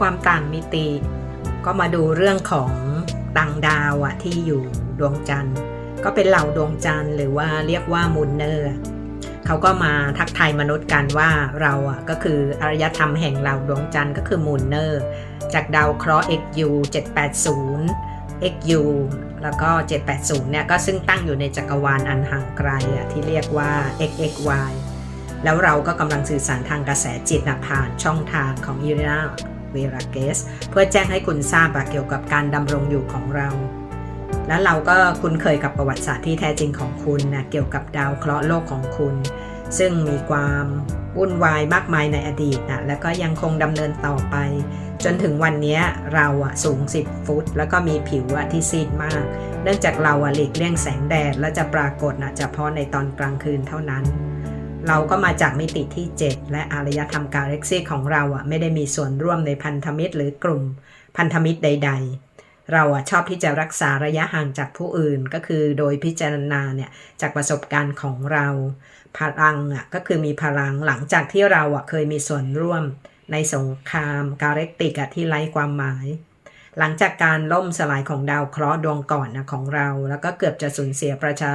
ความต่างมิติ ก็มาดูเรื่องของต่างดาวอะที่อยู่ดวงจันทร์ ก็เป็นเหล่าดวงจันทร์หรือว่าเรียกว่ามูนเนอร์เขาก็มาทักทายมนุษย์กันว่าเราอะก็คืออารยธรรมแห่งเหล่าดวงจันทร์ก็คือมูนเนอร์ จากดาวเคราะห์ XU 780 XU แล้วก็ 780 เนี่ย ก็ซึ่งตั้งอยู่ในจักรวาลอันห่างไกลอะที่เรียกว่า XXY แล้วเราก็กำลังสื่อสารทางกระแสจิตผ่านช่องทางของอีเรนา วราเกส เพื่อแจ้งให้คุณทราบเกี่ยวกับการดำรงอยู่ของเรา แล้วเราก็คุ้นเคยกับประวัติศาสตร์ที่แท้จริงของคุณนะเกี่ยวกับดาวเคราะห์โลกของคุณ ซึ่งมีความวุ่นวายมากมายในอดีตนะแล้วก็ยังคงดำเนินต่อไป จนถึงวันนี้เราอะสูง 10 ฟุต แล้วก็มีผิวอะที่ซีดมาก เนื่องจากเราอะหลีกเลี่ยงแสงแดดและจะปรากฏนะเฉพาะในตอนกลางคืนเท่านั้น เราก็มาจากมิติที่ 7 และอารยธรรมกาแล็กซี่ของเราอะไม่ได้มีส่วนร่วมในพันธมิตรหรือกลุ่มพันธมิตรใด ๆ เราอะชอบที่จะรักษาระยะห่างจากผู้อื่นก็คือโดยพิจารณาเนี่ยจากประสบการณ์ของเรา พลังอะก็คือมีพลังหลังจากที่เราอะเคยมีส่วนร่วมในสงครามกาเรกติกอะที่ไร้ความหมาย หลังจากการล่มสลายของดาวเคราะห์ดวงก่อนนะของเรา แล้วก็เกือบจะสูญเสียประชา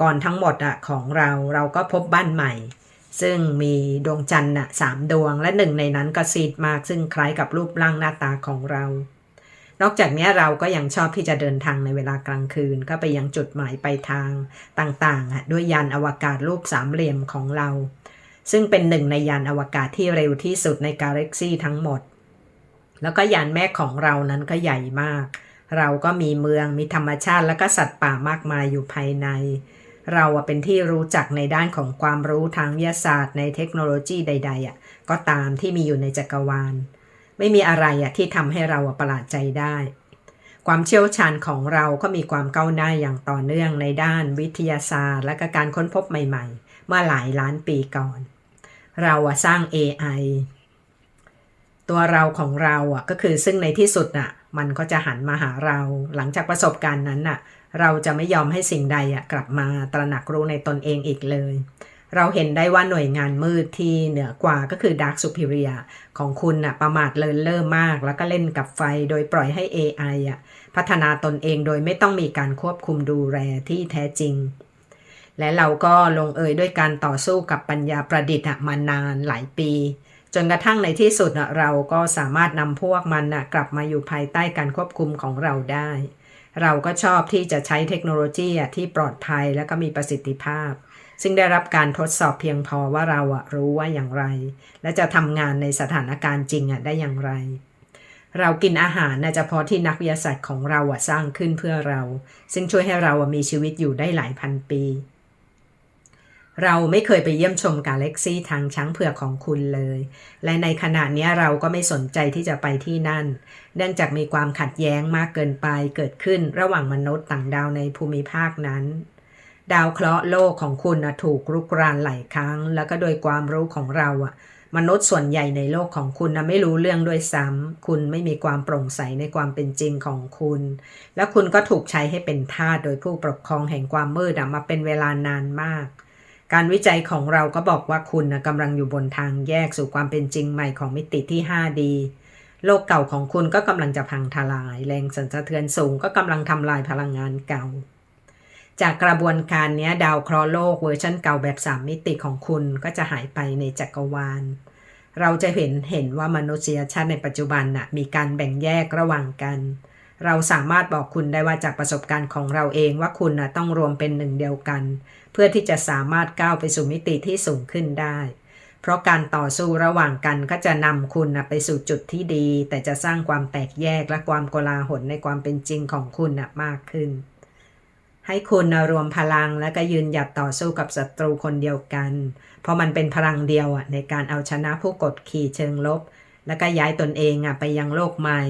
กรทั้งหมดอะของเราเราก็พบบ้านใหม่ ซึ่งมีดวงจันทร์น่ะสามดวงและหนึ่งในนั้นก็ซีดมากซึ่งคล้ายกับรูปร่างหน้าตาของเรา นอกจากนี้เราก็ยังชอบที่จะเดินทางในเวลากลางคืน ก็ไปยังจุดหมายไปลายทางต่างๆอะด้วยยานอวกาศรูปสามเหลี่ยมของเรา ซึ่งเป็นหนึ่งในยานอวกาศที่เร็วที่สุดในกาแล็กซีทั้งหมด แล้วก็ยานแม่ของเรานั้นก็ใหญ่มาก เราก็มีเมืองมีธรรมชาติ และก็สัตว์ป่ามากมายอยู่ภายใน เราเป็นที่รู้จักในด้านของความรู้ทางวิทยาศาสตร์ในเทคโนโลยีใดๆอะก็ตามที่มีอยู่ในจักรวาล ไม่มีอะไรอะที่ทำให้เราประหลาดใจได้ ความเชี่ยวชาญของเราก็มีความก้าวหน้าอย่างต่อเนื่องในด้านวิทยาศาสตร์ และก็การค้นพบใหม่ ๆ เมื่อหลายล้านปีก่อน เราสร้าง AI ตัวเราของเราอะก็คือซึ่งในที่สุดอะมันก็จะหันมาหาเราหลังจากประสบการณ์นั้นอะเราจะไม่ยอมให้สิ่งใดอะกลับมาตระหนักรู้ในตนเองอีกเลย เราเห็นได้ว่าหน่วยงานมืดที่เหนือกว่าก็คือ Dark Superior ของคุณน่ะประมาทเลินเล่อมาก แล้วก็เล่นกับไฟโดยปล่อยให้ AI อะพัฒนาตนเองโดยไม่ต้องมีการควบคุมดูแลที่แท้จริงและเราก็ลงเอยด้วยการต่อสู้กับปัญญาประดิษฐ์อะมานานหลายปี จนกระทั่งในที่สุดเราก็สามารถนำพวกมันอะกลับมาอยู่ภายใต้การควบคุมของเราได้ เราก็ชอบที่จะใช้เทคโนโลยีที่ปลอดภัยและก็มีประสิทธิภาพ ซึ่งได้รับการทดสอบเพียงพอว่าเราอะรู้ว่าอย่างไร และจะทำงานในสถานการณ์จริงอะได้อย่างไรเรากินอาหารนะเฉพาะที่นักวิทยาศาสตร์ของเราอะสร้างขึ้นเพื่อเรา ซึ่งช่วยให้เราอะมีชีวิตอยู่ได้หลายพันปี เราไม่เคยไปเยี่ยมชมกาแล็กซีทางช้างเผือกของคุณเลย และในขณะนี้เราก็ไม่สนใจที่จะไปที่นั่น เนื่องจากมีความขัดแย้งมากเกินไปเกิดขึ้นระหว่างมนุษย์ต่างดาวในภูมิภาคนั้น ดาวเคราะห์โลกของคุณถูกรุกรานหลายครั้ง แล้วก็โดยความรู้ของเราอะมนุษย์ส่วนใหญ่ในโลกของคุณนะไม่รู้เรื่องด้วยซ้ำ คุณไม่มีความโปร่งใสในความเป็นจริงของคุณ และคุณก็ถูกใช้ให้เป็นทาสโดยผู้ปกครองแห่งความมืดมาเป็นเวลานานมาก การวิจัยของเราก็บอกว่าคุณนะกำลังอยู่บนทางแยกสู่ความเป็นจริงใหม่ของมิติที่ 5D โลกเก่าของคุณก็กำลังจะพังทลาย แรงสั่นสะเทือนสูงก็กำลังทำลายพลังงานเก่า จากกระบวนการนี้ดาวเคราะห์โลกเวอร์ชันเก่าแบบ 3 มิติของคุณก็จะหายไปในจักรวาล เราจะเห็นเห็นว่ามนุษยชาติในปัจจุบันน่ะมีการแบ่งแยกระหว่างกัน เราสามารถบอกคุณได้ว่าจากประสบการณ์ของเราเองว่าคุณนะต้องรวมเป็นหนึ่งเดียวกัน พื่อที่จะสามารถก้าวไปสู่มิติที่สูงขึ้นได้ เพราะการต่อสู้ระหว่างกันก็จะนำคุณนะไปสู่จุดที่ดี แต่จะสร้างความแตกแยกและความโกลาหลในความเป็นจริงของคุณนะมากขึ้น ให้คุณนะรวมพลังและก็ยืนหยัดต่อสู้กับศัตรูคนเดียวกัน เพราะมันเป็นพลังเดียวในการเอาชนะผู้กดขี่เชิงลบ แล้วก็ย้ายตนเองไปยังโลกใหม่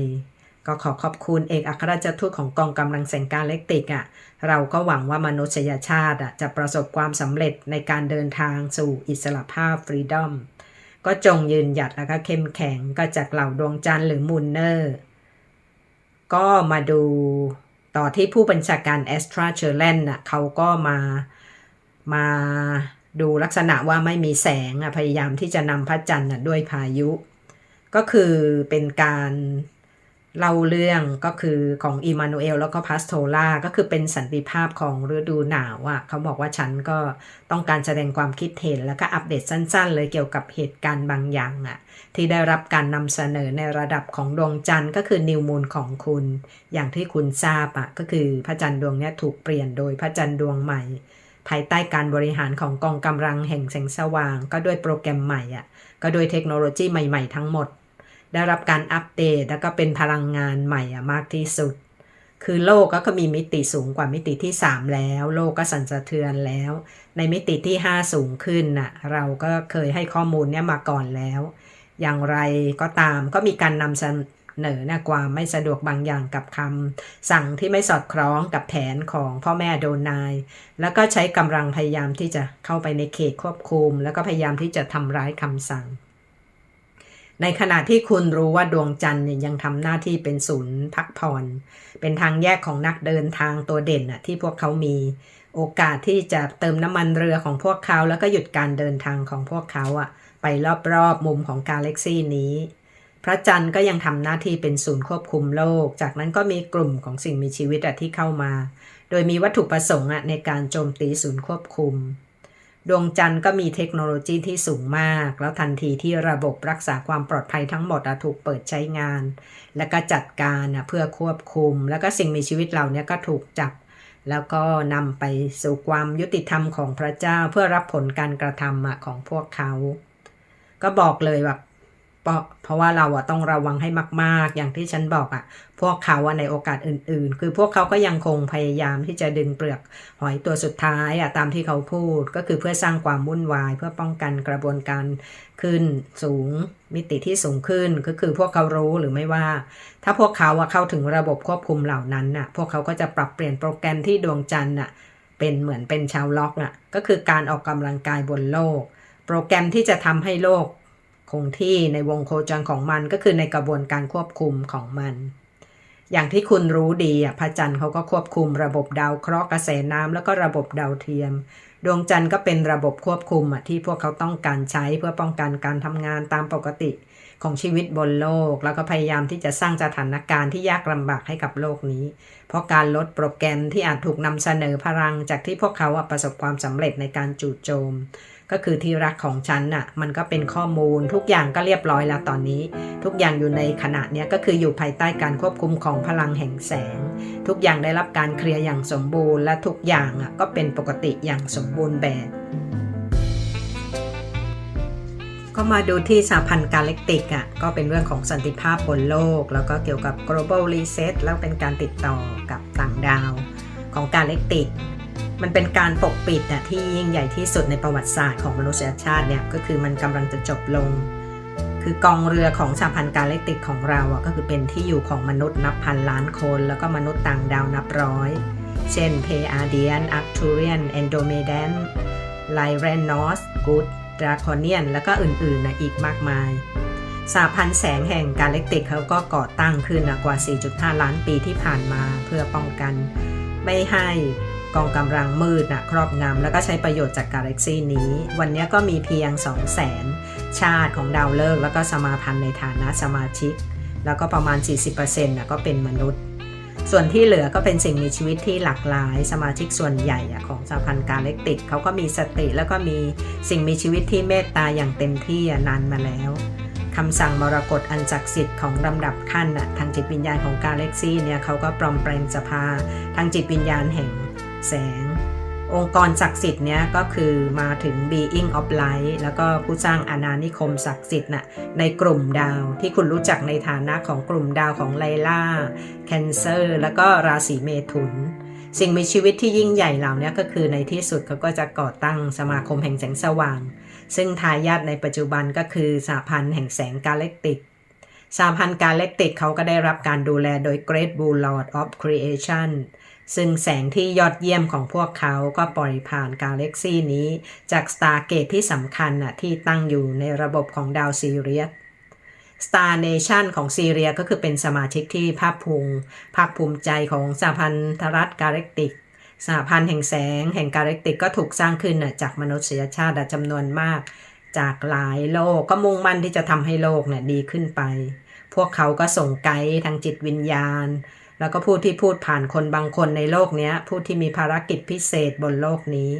ก็ขอขอบคุณเอกอัครราชทูตของกองกำลังแสงกาเล็กติกอะเราก็หวังว่ามนุษยชาติอะจะประสบความสำเร็จในการเดินทางสู่อิสระภาพฟรีดอมก็จงยืนหยัดแล้วก็เข้มแข็งก็จากเหล่าดวงจันทร์หรือมูนเนอร์ ก็มาดูต่อที่ผู้บัญชาการแอสตราเชอร์แลนด์น่ะเขาก็มามาดูลักษณะว่าไม่มีแสงอะพยายามที่จะนำพระจันทร์ด้วยพายุ ก็คือเป็นการ เล่าเรื่องก็คือของอิมานูเอลแล้วก็พาสโทล่าก็คือเป็นสันติภาพของฤดูหนาวอะ่ะเขาบอกว่าฉันก็ต้องการแสดงความคิดเห็นแล้วก็อัปเดตสั้น ๆ เลยเกี่ยวกับเหตุการณ์บางอย่างอะ่ะที่ได้รับการนำเสนอในระดับของดวงจันทร์ก็คือนิวมูลของคุณ อย่างที่คุณทราบอะ่ะก็คือพระจันทร์ดวงนี้ถูกเปลี่ยนโดยพระจันทร์ดวงใหม่ ภายใต้การบริหารของกองกำลังแห่งแสงสว่าง ก็ด้วยโปรแกรมใหม่อะก็โดยเทคโนโลยีใหม่ ๆ ทั้งหมด ได้รับการอัปเดตแล้วก็เป็นพลังงานใหม่อะมากที่สุด คือโลกก็มีมิติสูงกว่ามิติที่ 3 แล้ว โลกก็สั่นสะเทือนแล้ว ในมิติที่ 5 สูงขึ้นน่ะเราก็เคยให้ข้อมูลเนี้ยมาก่อนแล้ว อย่างไรก็ตามก็มีการนำเสนอนะความไม่สะดวกบางอย่างกับคำสั่งที่ไม่สอดคล้องกับแผนของพ่อแม่โดนาย แล้วก็ใช้กำลังพยายามที่จะเข้าไปในเขตควบคุม แล้วก็พยายามที่จะทำร้ายคำสั่ง ในขณะที่คุณรู้ว่าดวงจันทร์ยยังทำหน้าที่เป็นศูนย์พักผ่อนเป็นทางแยกของนักเดินทางตัวเด่นอะที่พวกเขามี โอกาสที่จะเติมน้ำมันเรือของพวกเขา แล้วก็หยุดการเดินทางของพวกเขาอะไปรอบๆมุมของกาแล็กซีนี้ พระจันทร์ก็ยังทำหน้าที่เป็นศูนย์ควบคุมโลก จากนั้นก็มีกลุ่มของสิ่งมีชีวิตอะที่เข้ามา โดยมีวัตถุประสงค์อะในการโจมตีศูนย์ควบคุม ดวงจันทร์ก็มีเทคโนโลยีที่สูงมาก แล้วทันทีที่ระบบรักษาความปลอดภัยทั้งหมดถูกเปิดใช้งาน และก็จัดการเพื่อควบคุม แล้วก็สิ่งมีชีวิตเหล่านี้ก็ถูกจับ แล้วก็นำไปสู่ความยุติธรรมของพระเจ้าเพื่อรับผลการกระทำของพวกเขา ก็บอกเลยแบบ เพราะว่าเราอะต้องระวังให้มากๆ อย่างที่ฉันบอกอะพวกเขาในโอกาสอื่น ๆ คือพวกเขาก็ยังคงพยายามที่จะดึงเปลือกหอยตัวสุดท้ายอะตามที่เขาพูด ก็คือเพื่อสร้างความวุ่นวาย เพื่อป้องกันกระบวนการขึ้นสูงมิติที่สูงขึ้นก็คือพวกเขารู้หรือไม่ว่า ถ้าพวกเขาอะเข้าถึงระบบควบคุมเหล่านั้นน่ะ พวกเขาก็จะปรับเปลี่ยนโปรแกรมที่ดวงจันทร์น่ะเป็นเหมือนเป็นชาวล็อกน่ะก็คือการออกกำลังกายบนโลก โปรแกรมที่จะทำให้โลก คงที่ในวงโคจรของมันก็คือในกระบวนการควบคุมของมัน อย่างที่คุณรู้ดีอะพระจันทร์เขาก็ควบคุมระบบดาวเคราะห์กระแสน้ำแล้วก็ระบบดาวเทียม ดวงจันทร์ก็เป็นระบบควบคุมอะที่พวกเขาต้องการใช้เพื่อป้องกันการทำงานตามปกติของชีวิตบนโลก แล้วก็พยายามที่จะสร้างสถานการณ์ที่ยากลำบากให้กับโลกนี้ เพราะการลดโปรแกรมที่อาจถูกนำเสนอพลังจากที่พวกเขาประสบความสำเร็จในการจู่โจม ก็คือที่รักของฉันน่ะ มันก็เป็นข้อมูลทุกอย่างก็เรียบร้อยแล้วตอนนี้ ทุกอย่างอยู่ในขณะนี้ก็คืออยู่ภายใต้การควบคุมของพลังแห่งแสง ทุกอย่างได้รับการเคลียร์อย่างสมบูรณ์และทุกอย่างอะก็เป็นปกติอย่างสมบูรณ์แบบก็มาดูที่สหพันธ์กาแล็กติกอะก็เป็นเรื่องของสันติภาพบนโลก แล้วก็เกี่ยวกับ global reset แล้วเป็นการติดต่อกับต่างดาวของกาแล็กติก มันเป็นการปกปิดอะที่ยิ่งใหญ่ที่สุดในประวัติศาสตร์ของมนุษยชาติเนี่ยก็คือมันกำลังจะจบลง คือกองเรือของสหพันธ์กาแล็กติกของเราอะก็คือเป็นที่อยู่ของมนุษย์นับพันล้านคน แล้วก็มนุษย์ต่างดาวนับร้อย เช่นเพอาเดียนอัคทูเรียนเอนโดเมเดนไลเรนนอสกูดดราคอเนียน แล้วก็อื่นๆนะอีกมากมายสาพันธ์แสงแห่งกาแล็กติกเขาก็ก่อตั้งขึ้นนะกว่า 4.5 ล้านปีที่ผ่านมาเพื่อป้องกัน ไม่ให้ กองกำลังมืดนะครอบงำแล้วก็ใช้ประโยชน์จากกาแล็กซีนี้ วันนี้ก็มีเพียง 2 0 0แสนชาติของดาวฤกษ์แล้วก็สมาพันธ์ในฐานะสมาชิก แล้วก็ประมาณ 40%นะก็เป็นมนุษย์ ส่วนที่เหลือก็เป็นสิ่งมีชีวิตที่หลากหลาย สมาชิกส่วนใหญ่ของสหพันธ์กาแล็กติกเขาก็มีสติแล้วก็มีสิ่งมีชีวิตที่เมตตาอย่างเต็มที่นานมาแล้วคำสั่งมรกตอันศักดิ์สิทธิ์ของลำดับขั้นอะทางจิตวิญญาณของกาแล็กซี่เนี่ยเขาก็ปลอมแปลงสภาทางจิตวิญญาณแห่ง แสง องค์กรศักดิ์สิทธิ์เนี้ยก็คือมาถึง Being of Light แล้วก็ผู้สร้างอาณานิคมศักดิ์สิทธิ์น่ะในกลุ่มดาวที่คุณรู้จักในฐานะของกลุ่มดาวของไลล่าแคนเซอร์แล้วก็ราศีเมถุนสิ่งมีชีวิตที่ยิ่งใหญ่เหล่านี้ก็คือในที่สุดเขาก็จะก่อตั้งสมาคมแห่งแสงสว่าง ซึ่งทายาทในปัจจุบันก็คือสหพันธ์แห่งแสงกาแล็กติกสหพันธ์กาแล็กติกเขาก็ได้รับการดูแลโดย Great Bull Lord of Creation ซึ่งแสงที่ยอดเยี่ยมของพวกเขาก็ปล่อยผ่านกาแล็กซีนี้ จากสตาร์เกตที่สำคัญน่ะที่ตั้งอยู่ในระบบของดาวซีเรียส Star Nation ของซีเรียก็คือเป็นสมาชิกที่ภาคภูมิภาคภูมิใจของสหพันธรัฐกาแล็กติกสหพันธ์แห่งแสงแห่งกาแล็กติกก็ถูกสร้างขึ้นน่ะจากมนุษยชาติจำนวนมาก จากหลายโลกก็มุ่งมั่นที่จะทำให้โลกเนี่ยดีขึ้นไป พวกเขาก็ส่งไกด์ทางจิตวิญญาณ แล้วก็ผู้ที่พูดผ่านคนบางคนในโลกนี้ผู้ที่มีภารกิจพิเศษบนโลกนี้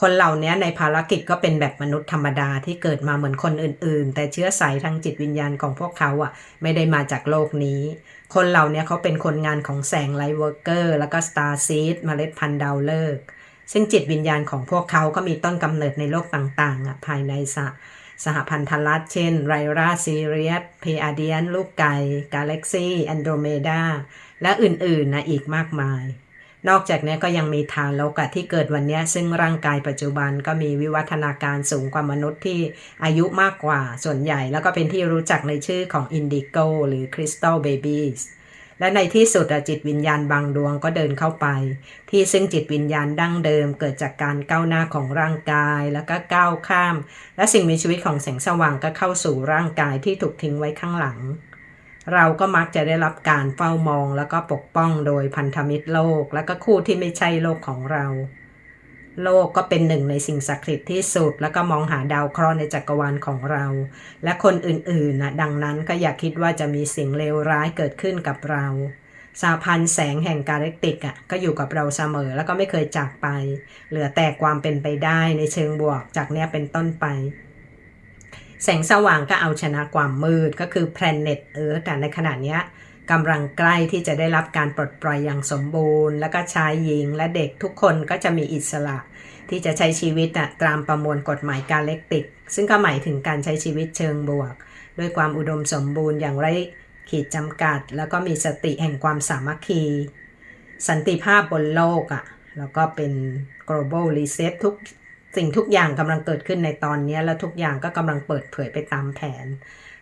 คนเหล่านี้ในภารกิจก็เป็นแบบมนุษย์ธรรมดาที่เกิดมาเหมือนคนอื่น ๆ แต่เชื้อสายทางจิตวิญญาณของพวกเขาอะ ไม่ได้มาจากโลกนี้ คนเหล่านี้เขาเป็นคนงานของแสงไลท์เวิร์กเกอร์แล้วก็สตาร์ซีดเมล็ดพันธุ์ดาวฤกษ์ซึ่งจิตวิญญาณของพวกเขาก็มีต้นกำเนิดในโลกต่างๆอะภายในสหสหพันธรัฐเช่น ไรราซีเรียสเพอาเดียน ลูกไก่ กาแล็กซีแอนโดรเมดา และอื่นๆนะอีกมากมาย นอกจากนี้ก็ยังมีทารกะที่เกิดวันนี้ซึ่งร่างกายปัจจุบันก็มีวิวัฒนาการสูงกว่ามนุษย์ที่อายุมากกว่าส่วนใหญ่ แล้วก็เป็นที่รู้จักในชื่อของอินดิโกหรือคริสตัลเบบี้และในที่สุดจิตวิญญาณบางดวงก็เดินเข้าไป ที่ซึ่งจิตวิญญาณดั้งเดิมเกิดจากการก้าวหน้าของร่างกาย แล้วก็ก้าวข้าม และสิ่งมีชีวิตของแสงสว่างก็เข้าสู่ร่างกายที่ถูกทิ้งไว้ข้างหลัง เราก็มักจะได้รับการเฝ้ามองแล้วก็ปกป้องโดยพันธมิตรโลก และก็คู่ที่ไม่ใช่โลกของเรา โลกก็เป็นหนึ่งในสิ่งศักดิ์สิทธิ์ที่สุด แล้วก็มองหาดาวเคราะห์ในจักรวาลของเรา และคนอื่นๆนะดังนั้นก็อย่าคิดว่าจะมีสิ่งเลวร้ายเกิดขึ้นกับเราสาพันธ์แสงแห่งกาแล็กติกอะก็อยู่กับเราเสมอแล้วก็ไม่เคยจากไป เหลือแต่ความเป็นไปได้ในเชิงบวกจากเนี้ยเป็นต้นไป แสงสว่างก็เอาชนะความมืดก็คือ planet Earth แต่ในขณะนี้กำลังใกล้ที่จะได้รับการปลดปล่อยอย่างสมบูรณ์ แล้วก็ชายหญิงและเด็กทุกคนก็จะมีอิสระ ที่จะใช้ชีวิตอะตามประมวลกฎหมายกาเล็กติก ซึ่งก็หมายถึงการใช้ชีวิตเชิงบวก ด้วยความอุดมสมบูรณ์อย่างไรขีดจำกัด แล้วก็มีสติแห่งความสามัคคี สันติภาพบนโลกอะ่ะแล้วก็เป็น global reset ทุก สิ่งทุกอย่างกำลังเกิดขึ้นในตอนนี้และทุกอย่างก็กำลังเปิดเผยไปตามแผน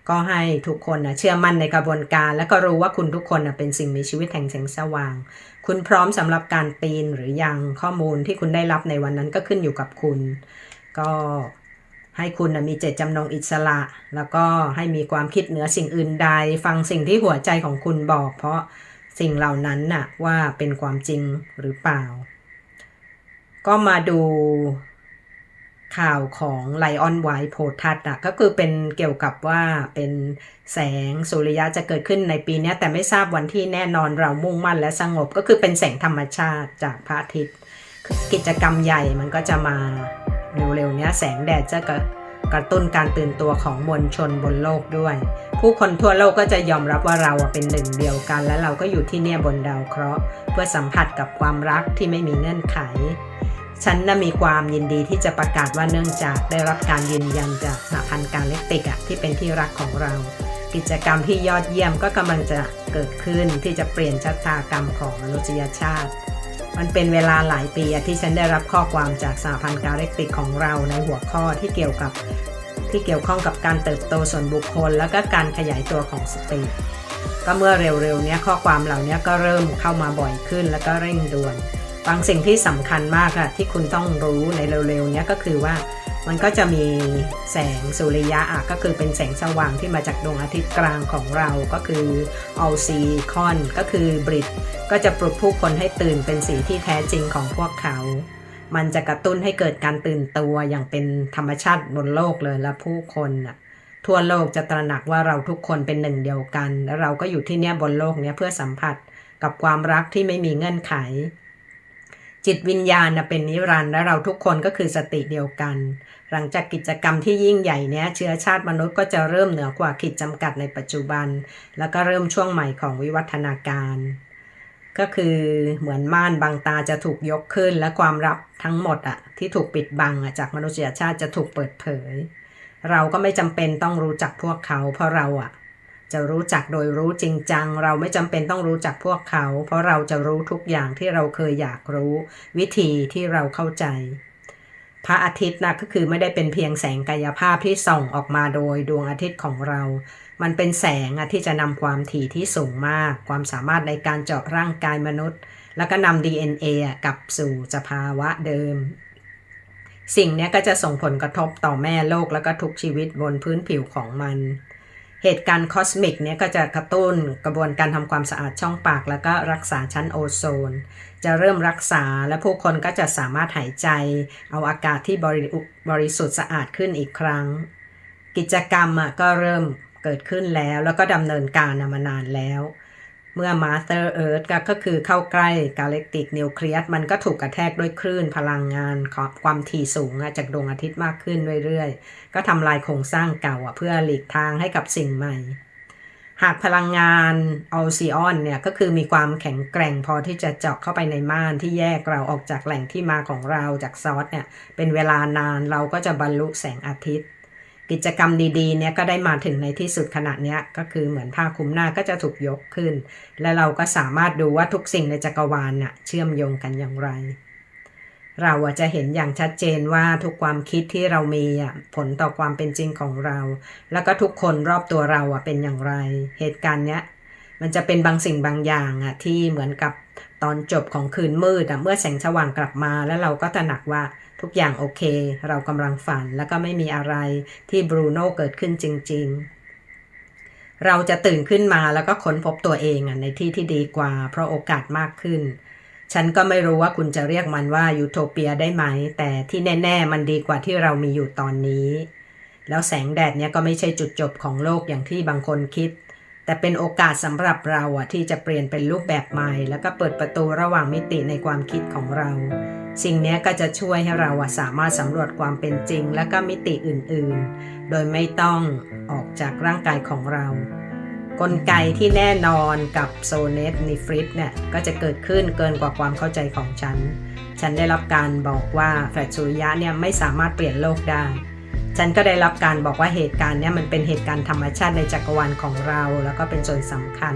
ก็ให้ทุกคนนะเชื่อมั่นในกระบวนการ และก็รู้ว่าคุณทุกคนนะเป็นสิ่งมีชีวิตแห่งแสงสว่าง คุณพร้อมสำหรับการปีนหรือยังข้อมูลที่คุณได้รับในวันนั้นก็ขึ้นอยู่กับคุณ ก็ให้คุณนะมีเจตจำนงอิสระ แล้วก็ให้มีความคิดเหนือสิ่งอื่นใด ฟังสิ่งที่หัวใจของคุณบอก เพราะสิ่งเหล่านั้นน่ะว่าเป็นความจริงหรือเปล่า ก็มาดู ข่าวของไลออนไวท์โพทัสอะก็คือเป็นเกี่ยวกับว่าเป็นแสงสุริยะจะเกิดขึ้นในปีนี้แต่ไม่ทราบวันที่แน่นอนเรามุ่งมั่นและสงบก็คือเป็นแสงธรรมชาติจากพระอาทิตย์กิจกรรมใหญ่มันก็จะมาเร็วๆนี้แสงแดดจะกระกระตุ้นการตื่นตัวของมวลชนบนโลกด้วย ผู้คนทั่วโลกก็จะยอมรับว่าเราเป็นหนึ่งเดียวกัน และเราก็อยู่ที่เนี่ยบนดาวเคราะห์ เพื่อสัมผัสกับความรักที่ไม่มีเงื่อนไข ฉันน่ะมีความยินดีที่จะประกาศว่าเนื่องจากได้รับการยืนยันจากสหพันธ์การเล็กติกอะที่เป็นที่รักของเรา กิจกรรมที่ยอดเยี่ยมก็กำลังจะเกิดขึ้นที่จะเปลี่ยนชะตากรรมของมนุษยชาติ มันเป็นเวลาหลายปีที่ฉันได้รับข้อความจากสหพันธ์การเล็กติกของเราในหัวข้อที่เกี่ยวกับที่เกี่ยวข้องกับการเติบโตส่วนบุคคล แล้วก็การขยายตัวของสติก็เมื่อเร็วๆนี้ข้อความเหล่านี้ก็เริ่มเข้ามาบ่อยขึ้น แล้วก็เร่งด่วน บางสิ่งที่สำคัญมากค่ะที่คุณต้องรู้ในเร็วๆนี้ก็คือว่ามันก็จะมีแสงสุริยะอะก็คือเป็นแสงสว่างที่มาจากดวงอาทิตย์กลางของเราก็คืออัลซีคอนก็คือบริดก็จะปลุกผู้คนให้ตื่นเป็นสีที่แท้จริงของพวกเขา มันจะกระตุ้นให้เกิดการตื่นตัวอย่างเป็นธรรมชาติบนโลกเลยและผู้คนอะทั่วโลกจะตระหนักว่าเราทุกคนเป็นหนึ่งเดียวกันและเราก็อยู่ที่เนี่ยบนโลกเนี้ยเพื่อสัมผัสกับความรักที่ไม่มีเงื่อนไข จิตวิญญาณเป็นนิรันดร์และเราทุกคนก็คือสติเดียวกัน หลังจากกิจกรรมที่ยิ่งใหญ่เนี้ยเชื้อชาติมนุษย์ก็จะเริ่มเหนือกว่าขีดจำกัดในปัจจุบัน แล้วก็เริ่มช่วงใหม่ของวิวัฒนาการ ก็คือเหมือนม่านบางตาจะถูกยกขึ้น และความลับทั้งหมดอะที่ถูกปิดบังอะจากมนุษยชาติจะถูกเปิดเผย เราก็ไม่จำเป็นต้องรู้จักพวกเขา เพราะเราอะ จะรู้จักโดยรู้จริงจัง เราไม่จำเป็นต้องรู้จักพวกเขา เพราะเราจะรู้ทุกอย่างที่เราเคยอยากรู้ วิธีที่เราเข้าใจ พระอาทิตย์นะก็คือไม่ได้เป็นเพียงแสงกายภาพที่ส่องออกมาโดยดวงอาทิตย์ของเรา มันเป็นแสงที่จะนำความถี่ที่สูงมาก ความสามารถในการเจาะร่างกายมนุษย์ แล้วก็นำ DNA อะกลับสู่สภาวะเดิมสิ่งนี้ก็จะส่งผลกระทบต่อแม่โลกแล้วก็ทุกชีวิตบนพื้นผิวของมัน เหตุการณ์คอสมิกเนี่ยก็จะกระตุ้นกระบวนการทำความสะอาดช่องปาก แล้วก็รักษาชั้นโอโซน จะเริ่มรักษาและผู้คนก็จะสามารถหายใจ เอาอากาศที่บริบริสุทธิ์สะอาดขึ้นอีกครั้ง กิจกรรมอะก็เริ่มเกิดขึ้นแล้ว แล้วก็ดำเนินการมานานแล้ว เมื่อ Mother Earth ก็ก็คือเข้าใกล้กาแล็กติกนิวเคลียสมันก็ถูกกระแทกด้วยคลื่นพลังงานความถี่สูงจากดวงอาทิตย์มากขึ้นเรื่อยๆ ก็ทำลายโครงสร้างเก่าเพื่อหลีกทางให้กับสิ่งใหม่ หากพลังงานออซิออนเนี่ยก็คือมีความแข็งแกร่งพอที่จะเจาะเข้าไปในม่านที่แยกเราออกจากแหล่งที่มาของเราจากซอสเนี่ยเป็นเวลานานเราก็จะบรรลุแสงอาทิตย์ กิจกรรมดีๆ เนี่ยก็ได้มาถึงในที่สุดขณะนี้ก็คือเหมือนผ้าคลุมหน้าก็จะถูกยกขึ้น และเราก็สามารถดูว่าทุกสิ่งในจักรวาลน่ะเชื่อมโยงกันอย่างไร เราจะเห็นอย่างชัดเจนว่าทุกความคิดที่เรามีผลต่อความเป็นจริงของเรา แล้วก็ทุกคนรอบตัวเราเป็นอย่างไร เหตุการณ์เนี้ย มันจะเป็นบางสิ่งบางอย่างอะที่เหมือนกับตอนจบของคืนมืดเมื่อแสงสว่างกลับมาแล้วเราก็ตระหนักว่าทุกอย่างโอเค เรากำลังฝันแล้วก็ไม่มีอะไรที่บรูโน่เกิดขึ้นจริง ๆ เราจะตื่นขึ้นมาแล้วก็ค้นพบตัวเองในที่ที่ดีกว่า เพราะโอกาสมากขึ้น ฉันก็ไม่รู้ว่าคุณจะเรียกมันว่ายูโทเปียได้ไหม แต่ที่แน่ ๆ มันดีกว่าที่เรามีอยู่ตอนนี้ แล้วแสงแดดเนี่ยก็ไม่ใช่จุดจบของโลกอย่างที่บางคนคิด แต่เป็นโอกาสสำหรับเราอะที่จะเปลี่ยนเป็นรูปแบบใหม่ แล้วก็เปิดประตูระหว่างมิติในความคิดของเรา สิ่งนี้ก็จะช่วยให้เราสามารถสำรวจความเป็นจริง และก็มิติอื่นๆ โดยไม่ต้องออกจากร่างกายของเรา กลไกที่แน่นอนกับโซเนตนิฟริตเนี่ยก็จะเกิดขึ้นเกินกว่าความเข้าใจของฉัน ฉันได้รับการบอกว่าแฟลชสุริยะเนี่ยไม่สามารถเปลี่ยนโลกได้ ฉันก็ได้รับการบอกว่าเหตุการณ์นี้มันเป็นเหตุการณ์ธรรมชาติในจักรวาลของเรา แล้วก็เป็นส่วนสำคัญ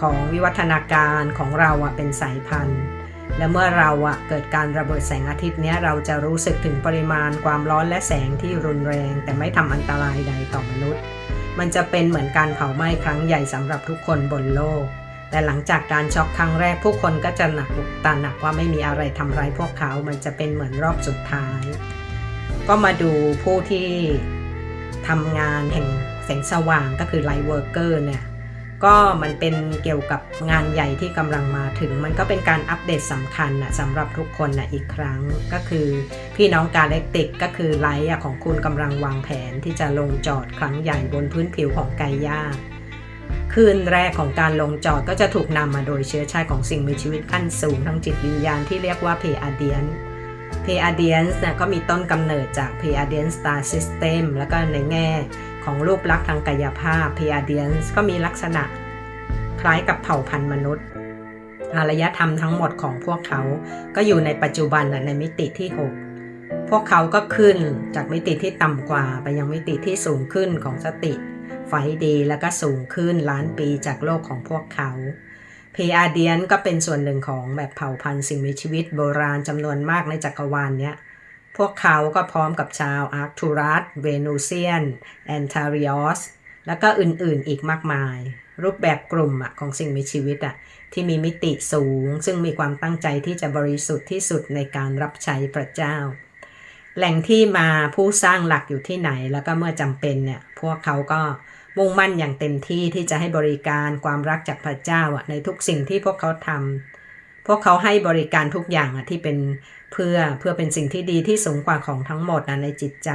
ของวิวัฒนาการของเราอะเป็นสายพันธุ์ และเมื่อเราอะเกิดการระเบิดแสงอาทิตย์เนี้ยเราจะรู้สึกถึงปริมาณความร้อนและแสงที่รุนแรง แต่ไม่ทำอันตรายใดต่อมนุษย์ มันจะเป็นเหมือนการเผาไหม้ครั้งใหญ่สำหรับทุกคนบนโลกแต่หลังจากการช็อกครั้งแรกผู้คนก็จะหนักตาหนักว่าไม่มีอะไรทำร้ายพวกเขา มันจะเป็นเหมือนรอบสุดท้าย ก็มาดูผู้ที่ทำงานแห่งแสงสว่างก็คือไลท์เวิร์กเกอร์เนี่ยก็มันเป็นเกี่ยวกับงานใหญ่ที่กำลังมาถึง มันก็เป็นการอัปเดตสำคัญนะสำหรับทุกคนนะอีกครั้งก็คือ พี่น้องกาเล็กติกก็คือไลท์ของคุณกำลังวางแผนที่จะลงจอดครั้งใหญ่บนพื้นผิวของไกย่าคืนแรกของการลงจอดก็จะถูกนำมาโดยเชื้อชาติของสิ่งมีชีวิตขั้นสูงทางจิตวิญญาณที่เรียกว่าเพอาเดียน เพอาเดียนเนี่ยก็มีต้นกำเนิดจากเพอาเดียนสตาร์ซิสเต็มแล้วก็ในแง่ของรูปลักษณ์ทางกายภาพเพอาเดียนก็มีลักษณะคล้ายกับเผ่าพันธุ์มนุษย์ อารยธรรมทั้งหมดของพวกเขา ก็อยู่ในปัจจุบันในมิติที่ 6 พวกเขาก็ขึ้นจากมิติที่ต่ำกว่า ไปยังมิติที่สูงขึ้นของสติ ไฟดีแล้วก็สูงขึ้นล้านปีจากโลกของพวกเขา เพอาเดียนก็เป็นส่วนหนึ่งของแบบเผ่าพันธุ์สิ่งมีชีวิตโบราณจำนวนมากในจักรวาลเนี้ย พวกเขาก็พร้อมกับชาวอาร์คทูรัสเวนูเซียน แอนทาริออส แล้วก็อื่นๆอีกมากมาย รูปแบบกลุ่มของสิ่งมีชีวิตอะที่มีมิติสูง ซึ่งมีความตั้งใจที่จะบริสุทธิ์ที่สุดในการรับใช้พระเจ้า แหล่งที่มาผู้สร้างหลักอยู่ที่ไหนแล้วก็เมื่อจำเป็นเนี่ยพวกเขาก็ มุ่งมั่นอย่างเต็มที่ที่จะให้บริการความรักจากพระเจ้าในทุกสิ่งที่พวกเขาทำพวกเขาให้บริการทุกอย่างที่เป็นเพื่อเพื่อเป็นสิ่งที่ดีที่สูงกว่าของทั้งหมดในจิตใจ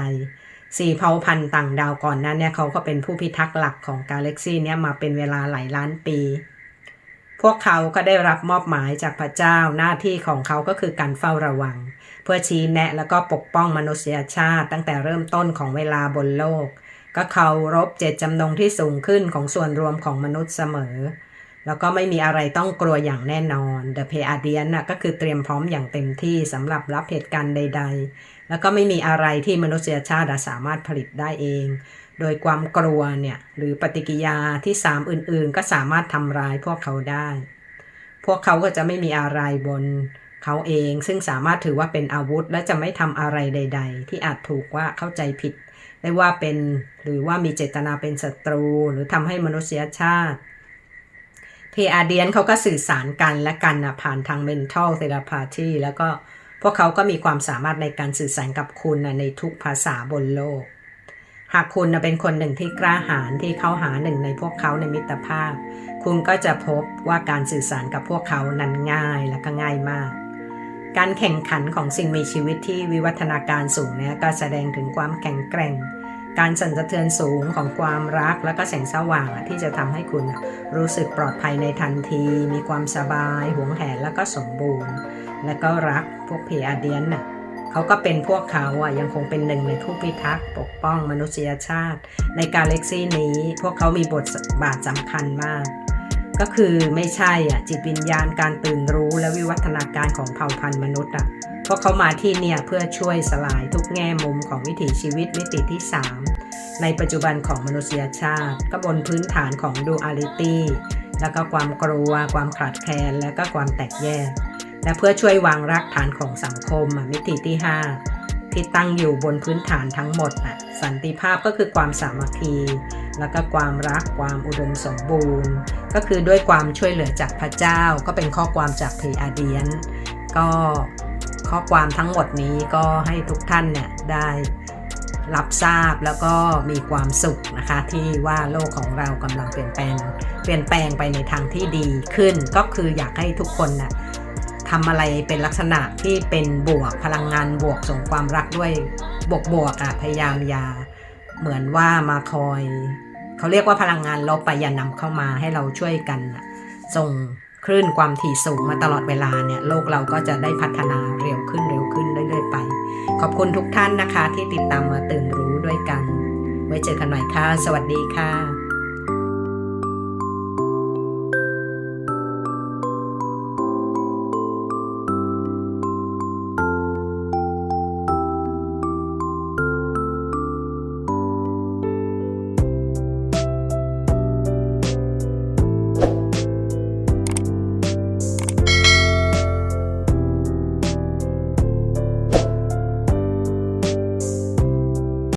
สี่เผ่าพันธุ์ต่างดาวก่อนนั้นเนี่ยเขาก็เป็นผู้พิทักษ์หลักของกาแล็กซีเนี่ยมาเป็นเวลาหลายล้านปี พวกเขาก็ได้รับมอบหมายจากพระเจ้าหน้าที่ของเขาก็คือการเฝ้าระวัง เพื่อชี้แนะแล้วก็ปกป้องมนุษยชาติตั้งแต่เริ่มต้นของเวลาบนโลก ก็เคารพเจตจำนงที่สูงขึ้นของส่วนรวมของมนุษย์เสมอ แล้วก็ไม่มีอะไรต้องกลัวอย่างแน่นอน The p a d i a n น่ะก็คือเตรียมพร้อมอย่างเต็มที่สำหรับรับเหตุการณ์ใด ๆ แล้วก็ไม่มีอะไรที่มนุษยชาติสามารถผลิตได้เอง โดยความกลัวเนี่ยหรือปฏิกิยาที่สามอื่นๆ ก็สามารถทำร้ายพวกเขาได้ พวกเขาก็จะไม่มีอะไรบนเขาเองซึ่งสามารถถือว่าเป็นอาวุธและจะไม่ทำอะไรใด ๆ ที่อาจถูกว่าเข้าใจผิด ได้ว่าเป็นหรือว่ามีเจตนาเป็นศัตรู หรือทำให้มนุษยชาติเพอาเดียนเขาก็สื่อสารกันและกันผ่านทาง mental therapy แล้วก็พวกเขาก็มีความสามารถในการสื่อสารกับคุณในทุกภาษาบนโลก หากคุณนะเป็นคนหนึ่งที่กล้าหาญที่เข้าหาหนึ่งในพวกเขาในมิตรภาพ คุณก็จะพบว่าการสื่อสารกับพวกเขานั้นง่ายและก็ง่ายมาก การแข่งขันของสิ่งมีชีวิตที่วิวัฒนาการสูงเนี่ยก็แสดงถึงความแข็งแกร่ง การสั่นสะเทือนสูงของความรักและก็แสงสว่างที่จะทำให้คุณรู้สึกปลอดภัยในทันที มีความสบายหวงแหนแล้วก็สมบูรณ์ และก็รักพวกเพอาเดียนน่ะเขาก็เป็นพวกเขาอะยังคงเป็นหนึ่งในผู้พิทักษ์ปกป้องมนุษยชาติ ในกาแล็กซีนี้พวกเขามีบทบาทสำคัญมาก ก็คือไม่ใช่อะจิตวิญญาณการตื่นรู้และวิวัฒนาการของเผ่าพันธุ์มนุษย์อะเพวกเขามาที่เนี่ยเพื่อช่วยสลายทุกแง่มุมของวิถีชีวิตมิติที่ 3 ในปัจจุบันของมนุษยชาติ ก็บนพื้นฐานของดูอาลิตี้แล้วก็ความกลัว ความขาดแคลนและก็ความแตกแยก และเพื่อช่วยวางรากฐานของสังคมอะมิติที่ 5 ที่ตั้งอยู่บนพื้นฐานทั้งหมดอะสันติภาพก็คือความสามัคคี แล้วก็ความรักความอุดมสมบูรณ์ ก็คือด้วยความช่วยเหลือจากพระเจ้า ก็เป็นข้อความจากเพอาเดียน ก็ข้อความทั้งหมดนี้ก็ให้ทุกท่านเนี่ยได้รับทราบแล้วก็มีความสุขนะคะที่ว่าโลกของเรากำลังเปลี่ยนแปลง เปลี่ยนแปลงไปในทางที่ดีขึ้น ก็คืออยากให้ทุกคนน่ะทำอะไรเป็นลักษณะที่เป็นบวกพลังงานบวกส่งความรักด้วยบวกบวกๆอะพยายามอย่าเหมือนว่ามาคอย เขาเรียกว่าพลังงานลบไปอย่านำเข้ามาให้เราช่วยกันส่งคลื่นความถี่สูงมาตลอดเวลาเนี่ยโลกเราก็จะได้พัฒนาเร็วขึ้นเร็วขึ้นเรื่อยๆไป ขอบคุณทุกท่านนะคะที่ติดตามมาตื่นรู้ด้วยกัน ไว้เจอกันใหม่ค่ะ สวัสดีค่ะ